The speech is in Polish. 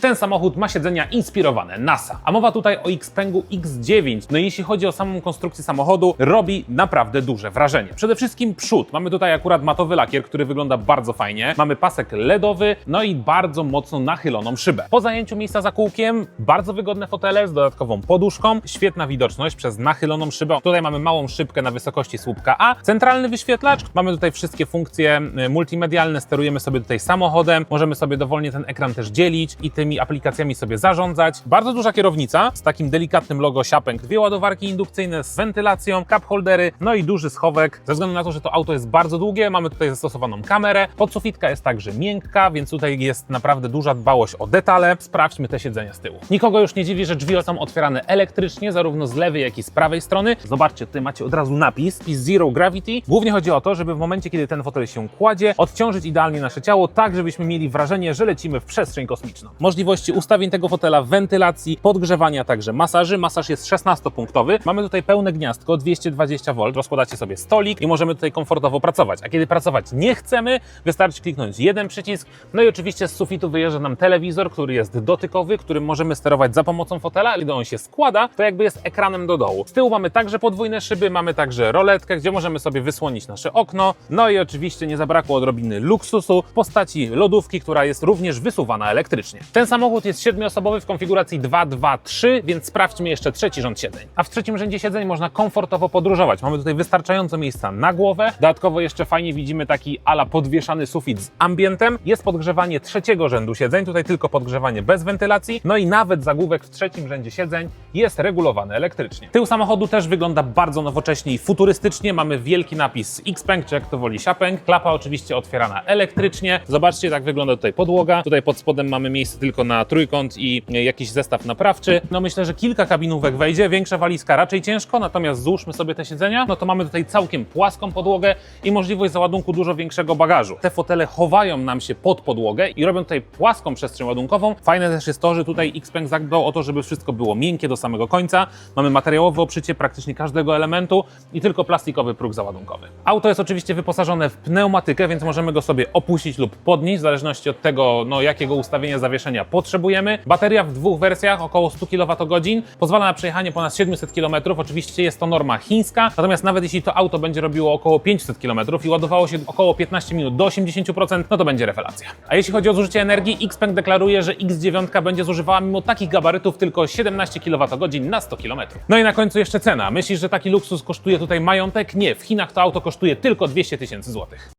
Ten samochód ma siedzenia inspirowane NASA, a mowa tutaj o Xpengu X9. No i jeśli chodzi o samą konstrukcję samochodu, robi naprawdę duże wrażenie. Przede wszystkim przód. Mamy tutaj akurat matowy lakier, który wygląda bardzo fajnie. Mamy pasek LEDowy, no i bardzo mocno nachyloną szybę. Po zajęciu miejsca za kółkiem, bardzo wygodne fotele z dodatkową poduszką, świetna widoczność przez nachyloną szybę. Tutaj mamy małą szybkę na wysokości słupka A, centralny wyświetlacz. Mamy tutaj wszystkie funkcje y, multimedialne, sterujemy sobie tutaj samochodem, możemy sobie dowolnie ten ekran też dzielić i aplikacjami sobie zarządzać. Bardzo duża kierownica z takim delikatnym logo Siapeng, dwie ładowarki indukcyjne z wentylacją, cup holdery, no i duży schowek. Ze względu na to, że to auto jest bardzo długie, mamy tutaj zastosowaną kamerę. Podsufitka jest także miękka, więc tutaj jest naprawdę duża dbałość o detale. Sprawdźmy te siedzenia z tyłu. Nikogo już nie dziwi, że drzwi są otwierane elektrycznie, zarówno z lewej, jak i z prawej strony. Zobaczcie, tutaj macie od razu napis, napis Zero Gravity. Głównie chodzi o to, żeby w momencie, kiedy ten fotel się kładzie, odciążyć idealnie nasze ciało, tak żebyśmy mieli wrażenie, że lecimy w przestrzeń kosmiczną. Możliwości ustawień tego fotela, wentylacji, podgrzewania, także masaży. Masaż jest 16-punktowy. Mamy tutaj pełne gniazdko, 220V. Rozkładacie sobie stolik i możemy tutaj komfortowo pracować. A kiedy pracować nie chcemy, wystarczy kliknąć jeden przycisk. No i oczywiście z sufitu wyjeżdża nam telewizor, który jest dotykowy, którym możemy sterować za pomocą fotela. Gdy on się składa, to jakby jest ekranem do dołu. Z tyłu mamy także podwójne szyby, mamy także roletkę, gdzie możemy sobie wysłonić nasze okno. No i oczywiście nie zabrakło odrobiny luksusu w postaci lodówki, która jest również wysuwana elektrycznie. Ten samochód jest siedmioosobowy w konfiguracji 2-2-3, więc sprawdźmy jeszcze trzeci rząd siedzeń. A w trzecim rzędzie siedzeń można komfortowo podróżować. Mamy tutaj wystarczająco miejsca na głowę. Dodatkowo jeszcze fajnie widzimy taki ala podwieszany sufit z ambientem. Jest podgrzewanie trzeciego rzędu siedzeń, tutaj tylko podgrzewanie bez wentylacji. No i nawet zagłówek w trzecim rzędzie siedzeń jest regulowany elektrycznie. Tył samochodu też wygląda bardzo nowocześnie i futurystycznie. Mamy wielki napis Xpeng, czy jak to woli Siapeng. Klapa oczywiście otwierana elektrycznie. Zobaczcie, tak wygląda tutaj podłoga. Tutaj pod spodem mamy miejsce tylko na trójkąt i jakiś zestaw naprawczy. No myślę, że kilka kabinówek wejdzie. Większa walizka raczej ciężko, natomiast złóżmy sobie te siedzenia, no to mamy tutaj całkiem płaską podłogę i możliwość załadunku dużo większego bagażu. Te fotele chowają nam się pod podłogę i robią tutaj płaską przestrzeń ładunkową. Fajne też jest to, że tutaj Xpeng zadbał o to, żeby wszystko było miękkie do samego końca. Mamy materiałowe oprzycie praktycznie każdego elementu i tylko plastikowy próg załadunkowy. Auto jest oczywiście wyposażone w pneumatykę, więc możemy go sobie opuścić lub podnieść, w zależności od tego, no, jakiego ustawienia zawieszenia potrzebujemy. Bateria w dwóch wersjach, około 100 kWh, pozwala na przejechanie ponad 700 km. Oczywiście jest to norma chińska, natomiast nawet jeśli to auto będzie robiło około 500 km i ładowało się około 15 minut do 80%, no to będzie rewelacja. A jeśli chodzi o zużycie energii, Xpeng deklaruje, że X9 będzie zużywała mimo takich gabarytów tylko 17 kWh na 100 km. No i na końcu jeszcze cena. Myślisz, że taki luksus kosztuje tutaj majątek? Nie, w Chinach to auto kosztuje tylko 200 tysięcy złotych.